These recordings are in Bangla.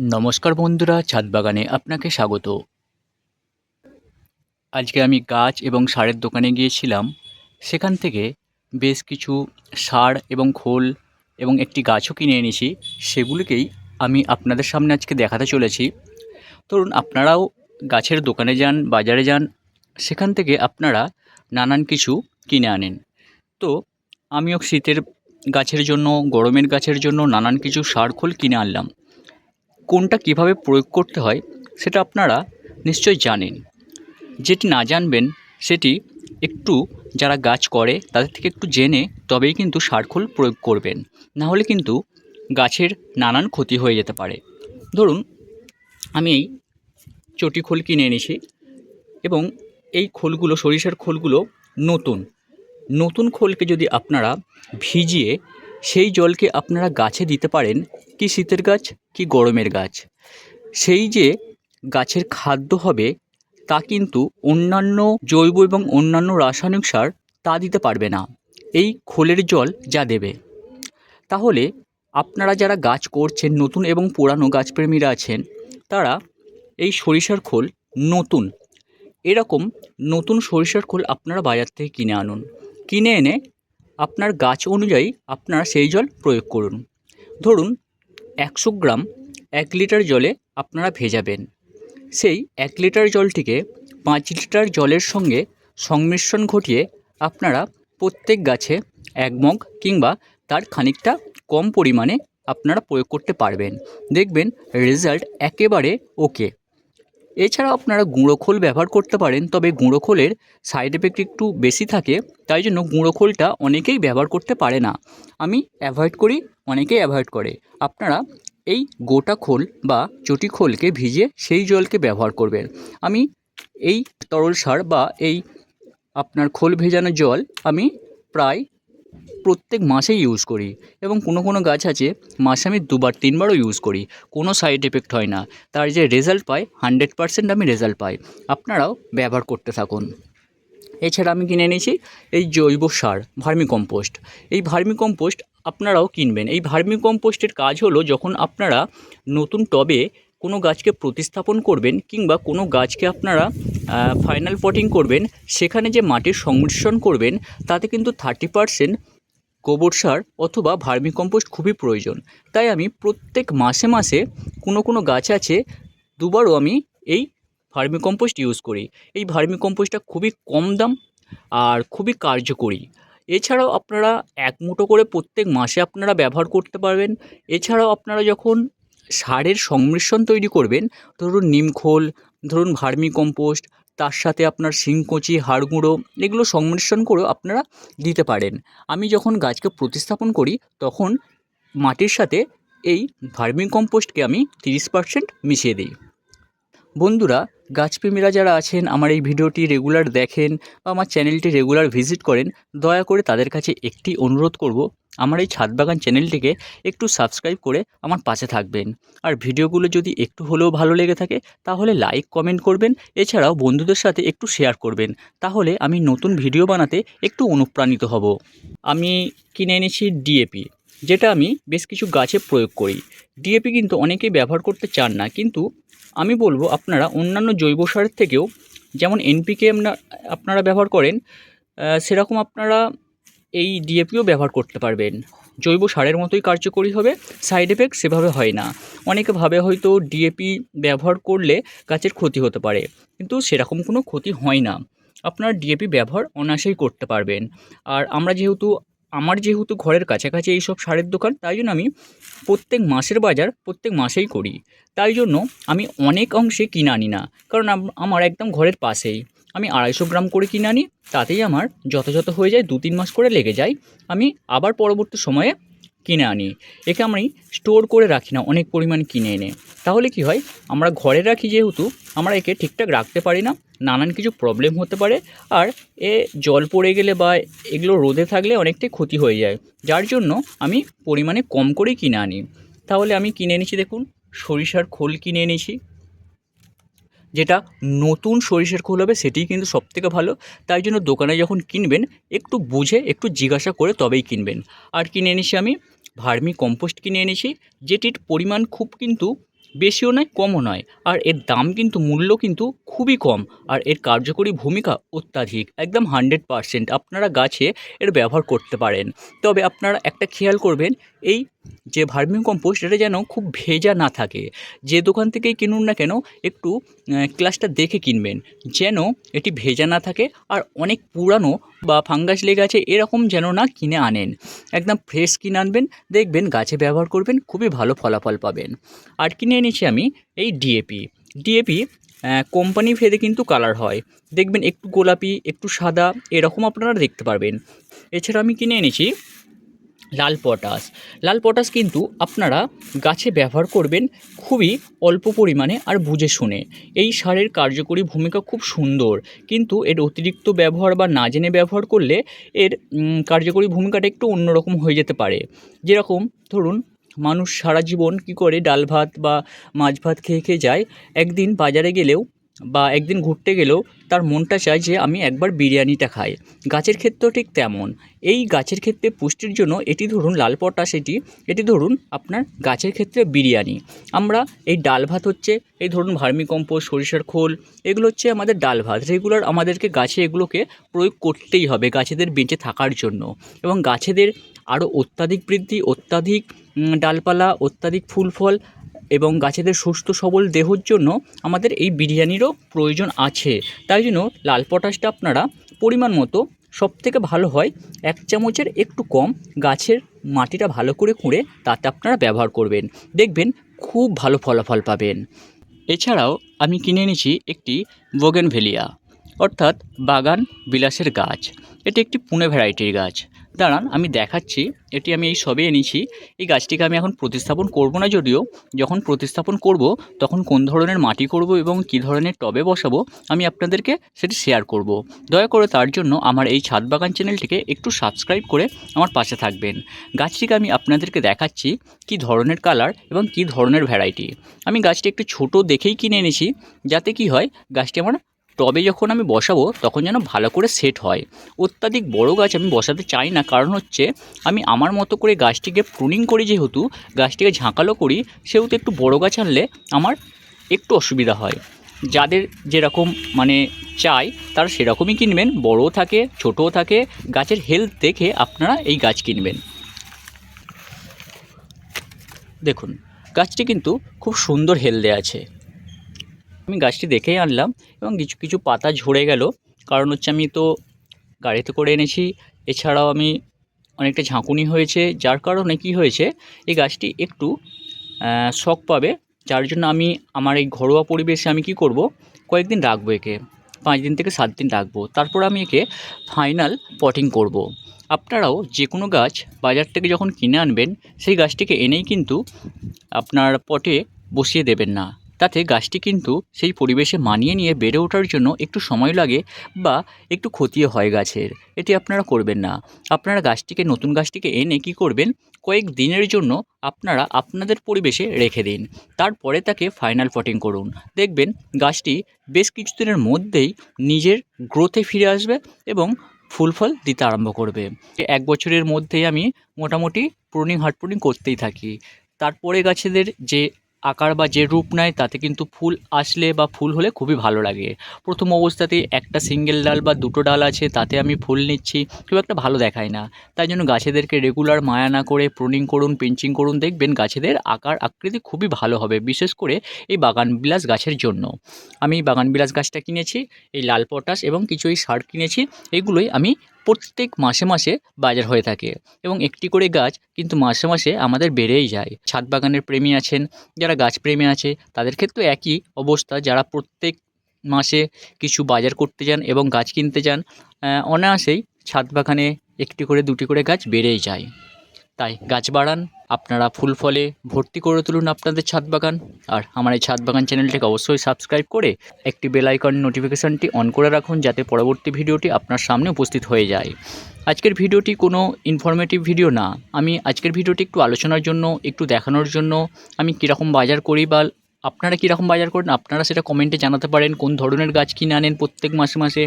নমস্কার বন্ধুরা ছাদ বাগানে আপনাকে স্বাগত। আজকে আমি গাছ এবং সারের দোকানে গিয়েছিলাম। সেখান থেকে বেশ কিছু সার এবং খোল এবং একটি গাছও কিনে এনেছি। সেগুলিকেই আমি আপনাদের সামনে আজকে দেখাতে চলেছি। ধরুন, আপনারাও গাছের দোকানে যান, বাজারে যান, সেখান থেকে আপনারা নানান কিছু কিনে আনেন। তো, আমিও শীতের গাছের জন্য, গরমের গাছের জন্য নানান কিছু সার, খোল কিনে আনলাম। কোনটা কীভাবে প্রয়োগ করতে হয় সেটা আপনারা নিশ্চয়ই জানেন। যেটি না জানবেন সেটি একটু যারা গাছ করে তাদের থেকে একটু জেনে তবেই কিন্তু সারখোল প্রয়োগ করবেন। না হলে কিন্তু গাছের নানান ক্ষতি হয়ে যেতে পারে। ধরুন, আমি এই চটি খোল কিনে এনেছি এবং এই খোলগুলো সরিষার খোলগুলো নতুন। নতুন খোলকে যদি আপনারা ভিজিয়ে সেই জলকে আপনারা গাছে দিতে পারেন কি শীতের গাছ কি গরমের গাছ। সেই যে গাছের খাদ্য হবে, তা কিন্তু অন্যান্য জৈব এবং অন্যান্য রাসায়নিক সার তা দিতে পারবে না। এই খোলের জল যা দেবে। তাহলে আপনারা যারা গাছ করছেন, নতুন এবং পুরানো গাছপ্রেমীরা আছেন, তারা এই সরিষার খোল নতুন, এরকম নতুন সরিষার খোল আপনারা বাজার থেকে কিনে আনুন। কিনে এনে আপনার গাছ অনুযায়ী আপনারা সেই জল প্রয়োগ করুন। ধরুন, একশো গ্রাম এক লিটার জলে আপনারা ভেজাবেন। সেই এক লিটার জলটিকে পাঁচ লিটার জলের সঙ্গে সংমিশ্রণ ঘটিয়ে আপনারা প্রত্যেক গাছে এক মগ কিংবা তার খানিকটা কম পরিমাণে আপনারা প্রয়োগ করতে পারবেন। দেখবেন রেজাল্ট একেবারে ওকে। এছাড়াও আপনারা গুঁড়ো খোল ব্যবহার করতে পারেন, তবে গুঁড়ো খোলের সাইড এফেক্ট একটু বেশি থাকে, তাই জন্য গুঁড়ো খোলটা অনেকেই ব্যবহার করতে পারে না। আমি অ্যাভয়েড করি, অনেকেই অ্যাভয়েড করে। আপনারা এই গোটা খোল বা চটি খোলকে ভিজে সেই জলকে ব্যবহার করবেন। আমি এই তরল সার বা এই আপনার খোল ভেজানো জল আমি প্রায় প্রত্যেক মাসেই ইউজ করি এবং কোনো কোনো গাছ আছে, মাসে আমি দুবার, তিনবারও ইউজ করি। কোনো সাইড এফেক্ট হয় না। তার যে রেজাল্ট পাই হান্ড্রেড পারসেন্ট আমি রেজাল্ট পাই। আপনারাও ব্যবহার করতে থাকুন। এছাড়া আমি কিনে এনেছি এই জৈব সার ভার্মি কম্পোস্ট এই ভার্মি কম্পোস্ট আপনারাও কিনবেন। এই ভার্মি কম্পোস্টের কাজ হলো যখন আপনারা নতুন টবে কোনো গাছকে প্রতিস্থাপন করবেন কিংবা কোনো গাছকে আপনারা ফাইনাল পটিং করবেন, সেখানে যে মাটির সংমিশ্রণ করবেন, তাতে কিন্তু থার্টি পারসেন্ট গোবর সার অথবা ভার্মি কম্পোস্ট খুবই প্রয়োজন। তাই আমি প্রত্যেক মাসে মাসে কোনো কোনো গাছ আছে, দুবারও আমি এই ভার্মি কম্পোস্ট ইউজ করি। এই ভার্মি কম্পোস্টটা খুবই কম দাম আর খুবই কার্যকরী। এছাড়াও আপনারা এক মুঠো করে প্রত্যেক মাসে আপনারা ব্যবহার করতে পারবেন। এছাড়াও আপনারা যখন সারের সংমিশ্রণ তৈরি করবেন, ধরুন নিমখোল ধরুন ভার্মি কম্পোস্ট তার সাথে আপনার শিংকুচি হাড় গুঁড়ো এগুলো সংমিশ্রণ করেও আপনারা দিতে পারেন। আমি যখন গাছকে প্রতিস্থাপন করি, তখন মাটির সাথে এই ভার্মি কম্পোস্টকে আমি তিরিশ পার্সেন্ট মিশিয়ে দিই। বন্ধুরা, গাছপ্রেমীরা যারা আছেন, আমার এই ভিডিওটি রেগুলার দেখেন বা আমার চ্যানেলটি রেগুলার ভিজিট করেন, দয়া করে তাদের কাছে একটি অনুরোধ করব, আমার এই ছাদ বাগান চ্যানেলটিকে একটু সাবস্ক্রাইব করে আমার পাশে থাকবেন। আর ভিডিওগুলো যদি একটু হলেও ভালো লেগে থাকে, তাহলে লাইক, কমেন্ট করবেন, এছাড়াও বন্ধুদের সাথে একটু শেয়ার করবেন। তাহলে আমি নতুন ভিডিও বানাতে একটু অনুপ্রাণিত হব। আমি কিনে এনেছি ডিএপি। যেটা আমি বেশ কিছু গাছে প্রয়োগ করি। ডিএপি কিন্তু অনেকেই ব্যবহার করতে চান না, কিন্তু আমি বলব আপনারা অন্যান্য জৈব সারের থেকেও, যেমন এনপিকে আপনারা ব্যবহার করেন সেরকম আপনারা এই ডিএপিও ব্যবহার করতে পারবেন। জৈব সারের মতোই কার্যকরী হবে সাইড এফেক্ট সেভাবে হয় না। অনেকে ভাবে হয়তো ডিএপি ব্যবহার করলে গাছের ক্ষতি হতে পারে, কিন্তু সেরকম কোনো ক্ষতি হয় না। আপনার ডিএপি ব্যবহার অনায়াসেই করতে পারবেন। আর আমরা যেহেতু আমার যেহেতু ঘরের কাছাকাছি এইসব সারের দোকান, তাই জন্য আমি প্রত্যেক মাসের বাজার প্রত্যেক মাসেই করি। তাই জন্য আমি অনেক অংশে কিনে আনি না, কারণ আমার একদম ঘরের পাশেই। আমি আড়াইশো গ্রাম করে কিনে আনি, তাতেই আমার যথাযথ হয়ে যায় দু তিন মাস করে লেগে যায়, আমি আবার পরবর্তী সময়ে কিনে আনি। একে আমি স্টোর করে রাখি না, অনেক পরিমাণ কিনে এনে। তাহলে কি হয়? আমরা ঘরে রাখি যেহেতু, আমরা একে ঠিকঠাক রাখতে পারি না নানান কিছু প্রবলেম হতে পারে আর এ জল পড়ে গেলে বা এগুলো রোদে থাকলে অনেকটাই ক্ষতি হয়ে যায়। যার জন্য আমি পরিমাণে কম করেই কিনে আনি। তাহলে আমি কিনে এনেছি দেখুন, সরিষার খোল কিনে এনেছি। যেটা নতুন সরিষার খোল হবে সেটিই কিন্তু সবথেকে ভালো। তাই জন্য দোকানে যখন কিনবেন, একটু বুঝে, একটু জিজ্ঞাসা করে তবেই কিনবেন। আর কিনে এনেছি আমি ভার্মি কম্পোস্ট কিনে এনেছি। যেটির পরিমাণ খুব কিন্তু বেশিও নয়, কমও নয়। আর এর দাম কিন্তু, মূল্য কিন্তু খুবই কম। আর এর কার্যকরী ভূমিকা অত্যাধিক, একদম হান্ড্রেড পারসেন্ট আপনারা গাছে এর ব্যবহার করতে পারেন। তবে আপনারা একটা খেয়াল করবেন, এই যে ভার্মি কম্পোস্ট এটা যেন খুব ভেজা না থাকে। যে দোকান থেকেই কিনুন না কেন, একটু ক্লাসটা দেখে কিনবেন। যেন এটি ভেজা না থাকে আর অনেক পুরানো বা ফাঙ্গাস লেগে আছে, এরকম যেন না কিনে আনেন। একদম ফ্রেশ কিনে আনবেন, দেখবেন গাছে ব্যবহার করবেন, খুবই ভালো ফলাফল পাবেন। আর কিনে এনেছি আমি এই ডিএপি ডিএপি কোম্পানি ভেদে কিন্তু কালার হয়। দেখবেন একটু গোলাপি, একটু সাদা, এরকম আপনারা দেখতে পারবেন। এছাড়া আমি কিনে এনেছি লাল পটাশ। লাল পটাশ কিন্তু আপনারা গাছে ব্যবহার করবেন খুবই অল্প পরিমাণে আর বুঝে শুনে। এই সারের কার্যকরী ভূমিকা খুব সুন্দর। কিন্তু এর অতিরিক্ত ব্যবহার বা না জেনে ব্যবহার করলে এর কার্যকরী ভূমিকাটা একটু অন্যরকম হয়ে যেতে পারে। যেরকম ধরুন, মানুষ সারা জীবন কী করে ডাল ভাত বা মাছ ভাত খেয়ে খেয়ে যায়, একদিন বাজারে গেলেও বা একদিন ঘুরতে গেলেও তার মনটা চায় যে আমি একবার বিরিয়ানিটা খাই। গাছের ক্ষেত্রেও ঠিক তেমন। এই গাছের ক্ষেত্রে পুষ্টির জন্য এটি ধরুন লাল পটাশ এটি। এটি ধরুন আপনার গাছের ক্ষেত্রে বিরিয়ানি। আমরা এই ডাল ভাত হচ্ছে, এই ধরুন ভার্মি কম্পোস্ট সরিষার খোল, এগুলো হচ্ছে আমাদের ডাল ভাত। রেগুলার আমাদেরকে গাছে এগুলোকে প্রয়োগ করতেই হবে গাছেদের বেঁচে থাকার জন্য। এবং গাছেদের আরও অত্যাধিক বৃদ্ধি, অত্যাধিক ডালপালা, অত্যাধিক ফুল ফল এবং গাছেদের সুস্থ সবল দেহর জন্য আমাদের এই বিরিয়ানিরও প্রয়োজন আছে। তাই জন্য লাল পটাশটা আপনারা পরিমাণ মতো সব থেকে ভালো হয় এক চামচের একটু কম গাছের মাটিটা ভালো করে কুঁড়ে তাতে আপনারা ব্যবহার করবেন। দেখবেন খুব ভালো ফলাফল পাবেন। এছাড়াও আমি কিনে এনেছি একটি বোগেনভেলিয়া অর্থাৎ বাগান বিলাসের গাছ। এটি একটি পুনে ভ্যারাইটির গাছ। দাঁড়ান, আমি দেখাচ্ছি। এটি আমি এই সবে এনেছি। এই গাছটিকে আমি এখন প্রতিস্থাপন করব না যদিও। যখন প্রতিস্থাপন করব, তখন কোন ধরনের মাটি করব এবং কী ধরনের টবে বসাবো, আমি আপনাদেরকে সেটি শেয়ার করব। দয়া করে তার জন্য আমার এই ছাদ বাগান চ্যানেলটিকে একটু সাবস্ক্রাইব করে আমার পাশে থাকবেন। গাছটিকে আমি আপনাদেরকে দেখাচ্ছি কী ধরনের কালার এবং কী ধরনের ভ্যারাইটি। আমি গাছটি একটু ছোট দেখেই কিনে এনেছি। যাতে কি হয়, গাছটি আমার টবে যখন আমি বসাবো, তখন যেন ভালো করে সেট হয়। অত্যাধিক বড় গাছ আমি বসাতে চাই না। কারণ হচ্ছে, আমি আমার মতো করে গাছটিকে প্রুনিং করি যেহেতু, গাছটিকে ঝাঁকালো করি, সেহেতু একটু বড় গাছ আনলে আমার একটু অসুবিধা হয়। যাদের যেরকম মানে চাই, তারা সেরকমই কিনবেন। বড়ও থাকে, ছোটও থাকে। গাছের হেলথ দেখে আপনারা এই গাছ কিনবেন। দেখুন, গাছটি কিন্তু খুব সুন্দর হেলদে আছে। আমি গাছটি দেখেই আনলাম এবং কিছু কিছু পাতা ঝরে গেল। কারণ হচ্ছে আমি তো গাড়িতে করে এনেছি। এছাড়াও আমি অনেকটা ঝাঁকুনি হয়েছে। যার কারণে কি হয়েছে, এই গাছটি একটু শখ পাবে। যার জন্য আমি আমার এই ঘরোয়া পরিবেশে আমি কি করব, কয়েকদিন রাখব একে। পাঁচ দিন থেকে সাত দিন রাখব। তারপর আমি একে ফাইনাল পটিং করব। আপনারাও যে কোনো গাছ বাজার থেকে যখন কিনে আনবেন, সেই গাছটিকে এনেই কিন্তু আপনার পটে বসিয়ে দেবেন না। তাতে গাছটি কিন্তু সেই পরিবেশে মানিয়ে নিয়ে বেড়ে ওঠার জন্য একটু সময় লাগে বা একটু ক্ষতিও হয় গাছের। এটি আপনারা করবেন না। আপনারা গাছটিকে, নতুন গাছটিকে এনে কি করবেন? কয়েক দিনের জন্য আপনারা আপনাদের পরিবেশে রেখে দিন। তারপরে তাকে ফাইনাল পটিং করুন। দেখবেন গাছটি বেশ কিছুদিনের মধ্যেই নিজের গ্রোথে ফিরে আসবে এবং ফুল ফল দিতে আরম্ভ করবে। এক বছরের মধ্যেই আমি মোটামুটি প্রুনিং হার্ড প্রুনিং করতেই থাকি। তারপরে গাছেদের যে আকার বা যে রূপ নেয় তাতে কিন্তু ফুল আসলে বা ফুল হলে খুবই ভালো লাগে। প্রথম অবস্থাতেই একটা সিঙ্গেল ডাল বা দুটো ডাল আছে, তাতে আমি ফুল নিচ্ছি, খুব একটা ভালো দেখায় না। তাই জন্য গাছেদেরকে রেগুলার মায়া না করে প্রুনিং করুন পিঞ্চিং করুন, দেখবেন গাছেদের আকার, আকৃতি খুবই ভালো হবে, বিশেষ করে এই বাগান বিলাস গাছের জন্য। আমি বাগান বিলাস গাছটা কিনেছি, এই লাল পটাশ এবং কিছু এই সার কিনেছি, এগুলোই আমি প্রত্যেক মাসে মাসে বাজার হয়ে থাকে এবং একটি করে গাছ কিন্তু মাসে মাসে আমাদের বেড়েই যায়। ছাদ বাগানের প্রেমী আছেন, যারা গাছ গাছপ্রেমী আছে, তাদের ক্ষেত্রে একই অবস্থা। যারা প্রত্যেক মাসে কিছু বাজার করতে যান এবং গাছ কিনতে যান অনায়াসেই ছাদ বাগানে একটি করে, দুটি করে গাছ বেড়েই যায়। তাই গাছ বাড়ান আপনারা ফুল ফলে ভর্তি করে তুলুন আপনাদের ছাদ বাগান। আর আমার এই ছাদ বাগান চ্যানেলটিকে অবশ্যই সাবস্ক্রাইব করে একটি বেল আইকন নোটিফিকেশানটি অন করে রাখুন যাতে পরবর্তী ভিডিওটি আপনার সামনে উপস্থিত হয়ে যায়। আজকের ভিডিওটি কোনো ইনফরমেটিভ ভিডিও না। আমি আজকের ভিডিওটি একটু আলোচনার জন্য, একটু দেখানোর জন্য, আমি কীরকম বাজার করি বা আপনারা কীরকম বাজার করেন? আপনারা সেটা কমেন্টে জানাতে পারেন, কোন ধরনের গাছ কিনে আনেন প্রত্যেক মাসে মাসে।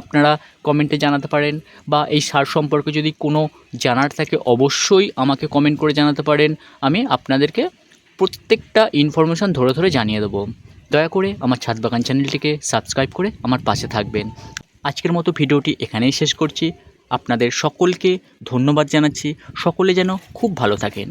আপনারা কমেন্টে জানাতে পারেন বা এই সার সম্পর্কে যদি কোনো জানার থাকে, অবশ্যই আমাকে কমেন্ট করে জানাতে পারেন। আমি আপনাদেরকে প্রত্যেকটা ইনফরমেশান ধরে ধরে জানিয়ে দেবো। দয়া করে আমার ছাদ বাগান চ্যানেলটিকে সাবস্ক্রাইব করে আমার পাশে থাকবেন। আজকের মতো ভিডিওটি এখানেই শেষ করছি। আপনাদের সকলকে ধন্যবাদ জানাচ্ছি। সকলে যেন খুব ভালো থাকেন।